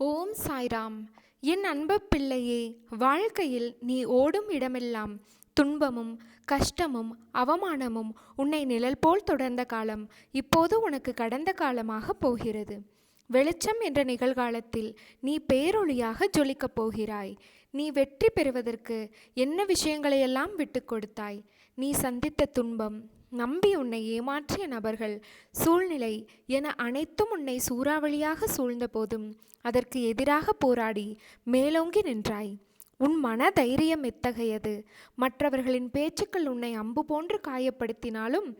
ஓம் சாய்ராம். என் அன்பு பிள்ளையே வாழ்க்கையில் நீ ஓடும் இடமெல்லாம் துன்பமும் கஷ்டமும் அவமானமும் உன்னை நிழல் போல் தொடர்ந்த காலம் இப்போது உனக்கு கடந்த காலமாக போகிறது. வெளிச்சம் என்ற நிகழ்காலத்தில் நீ பேரொழியாக ஜொலிக்கப் போகிறாய். நீ வெற்றி பெறுவதற்கு என்ன விஷயங்களையெல்லாம் விட்டு கொடுத்தாய்? நீ சந்தித்த துன்பம் நம்பி உன்னை ஏமாற்றிய நபர்கள் சூழ்நிலை என அனைத்தும் உன்னை சூறாவளியாக சூழ்ந்த போதும் அதற்கு எதிராக போராடி மேலோங்கி நின்றாய். உன் மன தைரியம் எத்தகையது? மற்றவர்களின் பேச்சுக்கள் உன்னை அம்பு போன்று காயப்படுத்தினாலும்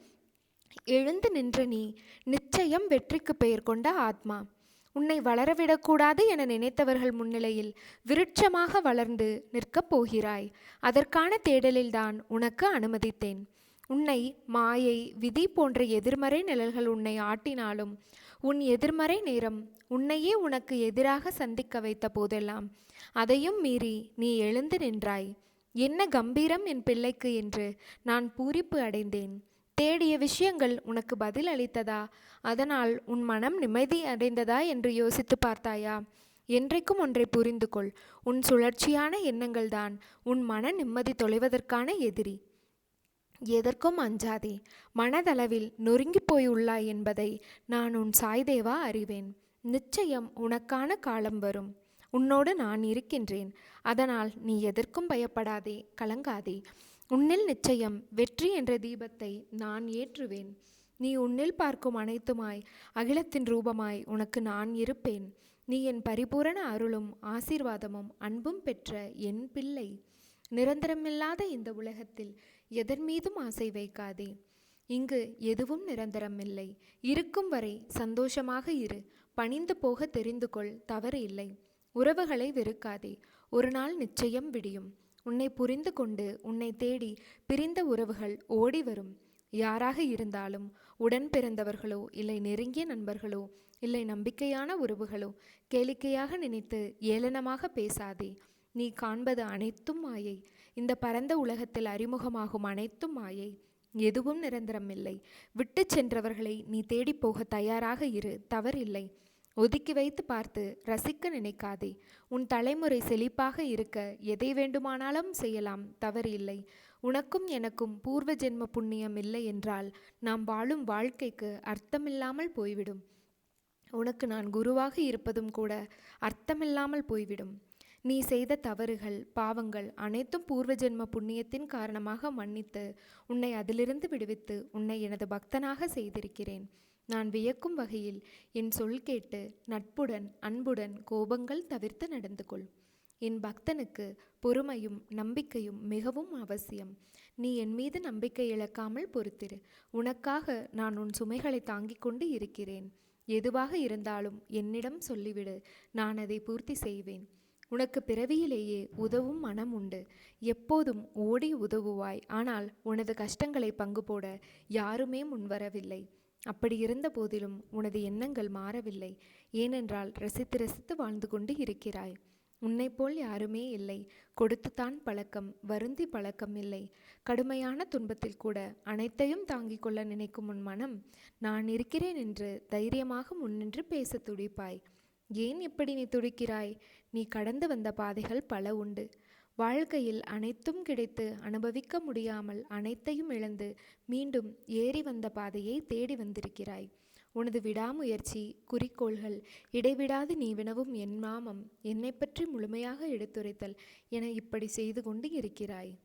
எழுந்து நின்ற நீ நிச்சயம் வெற்றிக்கு பெயர் கொண்ட ஆத்மா. உன்னை வளரவிடக்கூடாது என நினைத்தவர்கள் முன்னிலையில் விருட்சமாக வளர்ந்து நிற்கப் போகிறாய். அதற்கான தேடலில்தான் உனக்கு அனுமதித்தேன். உன்னை மாயை விதி போன்ற எதிர்மறை நிழல்கள் உன்னை ஆட்டினாலும் உன் எதிர்மறை நேரம் உன்னையே உனக்கு எதிராக சந்திக்க வைத்த போதெல்லாம் அதையும் மீறி நீ எழுந்து நின்றாய். என்ன கம்பீரம் என் பிள்ளைக்கு என்று நான் பூரிப்பு அடைந்தேன். தேடிய விஷயங்கள் உனக்கு பதில் அளித்ததா? அதனால் உன் மனம் நிம்மதி அடைந்ததா என்று யோசித்து பார்த்தாயா? என்றைக்கும் ஒன்றை புரிந்து கொள் உன் சுழற்சியான எண்ணங்கள்தான் உன் மன நிம்மதி தொலைவதற்கான எதிரி. எதற்கும் அஞ்சாதே. மனதளவில் நொறுங்கி போய் உள்ளாய் என்பதை நான் உன் சாய்தேவா அறிவேன். நிச்சயம் உனக்கான காலம் வரும். உன்னோடு நான் இருக்கின்றேன். அதனால் நீ எதற்கும் பயப்படாதே கலங்காதே. உன்னில் நிச்சயம் வெற்றி என்ற தீபத்தை நான் ஏற்றுவேன். நீ உன்னில் பார்க்கும் அனைத்துமாய் அகிலத்தின் ரூபமாய் உனக்கு நான் இருப்பேன். நீ என் பரிபூரண அருளும் ஆசீர்வாதமும் அன்பும் பெற்ற என் பிள்ளை. நிரந்தரமில்லாத இந்த உலகத்தில் எதன் மீதும் ஆசை வைக்காதே. இங்கு எதுவும் நிரந்தரமில்லை. இருக்கும் வரை சந்தோஷமாக இரு. பணிந்து போக தெரிந்து கொள். தவறு இல்லை. உறவுகளை வெறுக்காதே. ஒரு நாள் நிச்சயம் விடியும். உன்னை புரிந்து கொண்டு உன்னை தேடி பிரிந்த உறவுகள் ஓடி வரும். யாராக இருந்தாலும் உடன் பிறந்தவர்களோ இல்லை நெருங்கிய நண்பர்களோ இல்லை நம்பிக்கையான உறவுகளோ கேளிக்கையாக நினைத்து ஏளனமாக பேசாதே. நீ காண்பது அனைத்தும் மாயை. இந்த பரந்த உலகத்தில் அறிமுகமாகும் அனைத்தும் மாயை. எதுவும் நிரந்தரமில்லை. விட்டு சென்றவர்களை நீ தேடிப்போக தயாராக இரு. தவறில்லை ஒதுக்கி வைத்து பார்த்து ரசிக்க நினைக்காதே. உன் தலைமுறை செழிப்பாக இருக்க எதை வேண்டுமானாலும் செய்யலாம். தவறு இல்லை. உனக்கும் எனக்கும் பூர்வ ஜென்ம புண்ணியம் இல்லை என்றால் நாம் வாழும் வாழ்க்கைக்கு அர்த்தமில்லாமல் போய்விடும். உனக்கு நான் குருவாக இருப்பதும் கூட அர்த்தமில்லாமல் போய்விடும். நீ செய்த தவறுகள் பாவங்கள் அனைத்தும் பூர்வ ஜென்ம புண்ணியத்தின் காரணமாக மன்னித்து உன்னை அதிலிருந்து விடுவித்து உன்னை எனது பக்தனாக செய்திருக்கிறேன். நான் வியக்கும் வகையில் என் சொல் கேட்டு நட்புடன் அன்புடன் கோபங்கள் தவிர்த்து நடந்து கொள். என் பக்தனுக்கு பொறுமையும் நம்பிக்கையும் மிகவும் அவசியம். நீ என் மீது நம்பிக்கை இழக்காமல் பொறுத்திரு. உனக்காக நான் உன் சுமைகளை தாங்கிக் கொண்டு இருக்கிறேன். எதுவாக இருந்தாலும் என்னிடம் சொல்லிவிடு. நான் அதை பூர்த்தி செய்வேன். உனக்கு பிறவியிலேயே உதவும் மனம் உண்டு. எப்போதும் ஓடி உதவுவாய். ஆனால் உனது கஷ்டங்களை பங்கு போட யாருமே முன்வரவில்லை அப்படி இருந்த போதிலும் உனது எண்ணங்கள் மாறவில்லை. ஏனென்றால் ரசித்து ரசித்து வாழ்ந்து கொண்டு இருக்கிறாய். உன்னைப்போல் யாருமே இல்லை. கொடுத்துத்தான் பழக்கம் வருந்தி பழக்கம் இல்லை. கடுமையான துன்பத்தில் கூட அனைத்தையும் தாங்கிக் கொள்ள நினைக்கும் உன் மனம் நான் இருக்கிறேன் என்று தைரியமாக முன்னின்று பேச துடிப்பாய். ஏன் இப்படி நீ துடிக்கிறாய்? நீ கடந்து வந்த பாதைகள் பல உண்டு. வாழ்க்கையில் அனைத்தும் கிடைத்து அனுபவிக்க முடியாமல் அனைத்தையும் இழந்து மீண்டும் ஏறி வந்த பாதையை தேடி வந்திருக்கிறாய். உனது விடாமுயற்சி குறிக்கோள்கள் இடைவிடாது நீ வினவும் என் மாமம் என்னை பற்றி முழுமையாக எடுத்துரைத்தல் என இப்படி செய்து கொண்டு இருக்கிறாய்.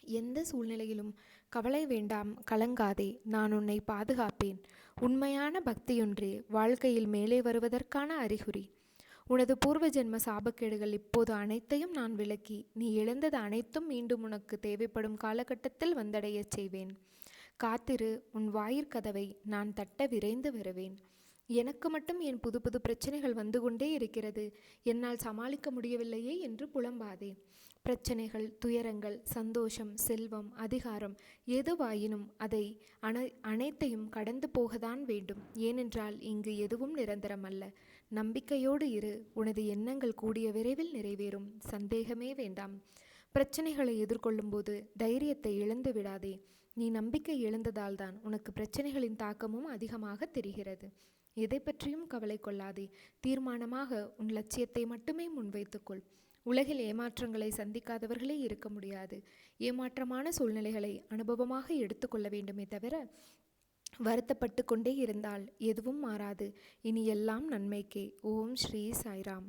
எந்த சூழ்நிலையிலும் கவலை வேண்டாம் கலங்காதே நான் உன்னை பாதுகாப்பேன். உண்மையான பக்தியொன்றே வாழ்க்கையில் மேலே வருவதற்கான அறிகுறி. உனது பூர்வ ஜென்ம சாபக்கேடுகள் இப்போது அனைத்தையும் நான் விளக்கி நீ இழந்தது அனைத்தும் மீண்டும் உனக்கு தேவைப்படும் காலகட்டத்தில் வந்தடையச் செய்வேன். காத்திரு உன் வாயிற்கதவை நான் தட்ட விரைந்து வருவேன். எனக்கு மட்டும் என் புது புது பிரச்சனைகள் வந்து கொண்டே இருக்கிறது. என்னால் சமாளிக்க முடியவில்லையே என்று புலம்பாதே. பிரச்சனைகள் துயரங்கள் சந்தோஷம் செல்வம் அதிகாரம் எதுவாயினும் அதை அனை அனைத்தையும் கடந்து போகத்தான் வேண்டும். ஏனென்றால் இங்கு எதுவும் நிரந்தரம் அல்ல நம்பிக்கையோடு இரு உனது எண்ணங்கள் கூடிய விரைவில் நிறைவேறும். சந்தேகமே வேண்டாம். பிரச்சனைகளை எதிர்கொள்ளும்போது தைரியத்தை இழந்து விடாதே. நீ நம்பிக்கை இழந்ததால்தான் உனக்கு பிரச்சனைகளின் தாக்கமும் அதிகமாக தெரிகிறது. எதை பற்றியும் கவலை கொள்ளாதே. தீர்மானமாக உன் லட்சியத்தை மட்டுமே முன்வைத்துக்கொள். உலகில் ஏமாற்றங்களை சந்திக்காதவர்களே இருக்க முடியாது. ஏமாற்றமான சூழ்நிலைகளை அனுபவமாக எடுத்துக்கொள்ள வேண்டுமே தவிர வருத்தப்பட்டு கொண்டே இருந்தால் எதுவும் மாறாது. இனி எல்லாம் நன்மைக்கே. ஓம் ஸ்ரீ சாய்ராம்.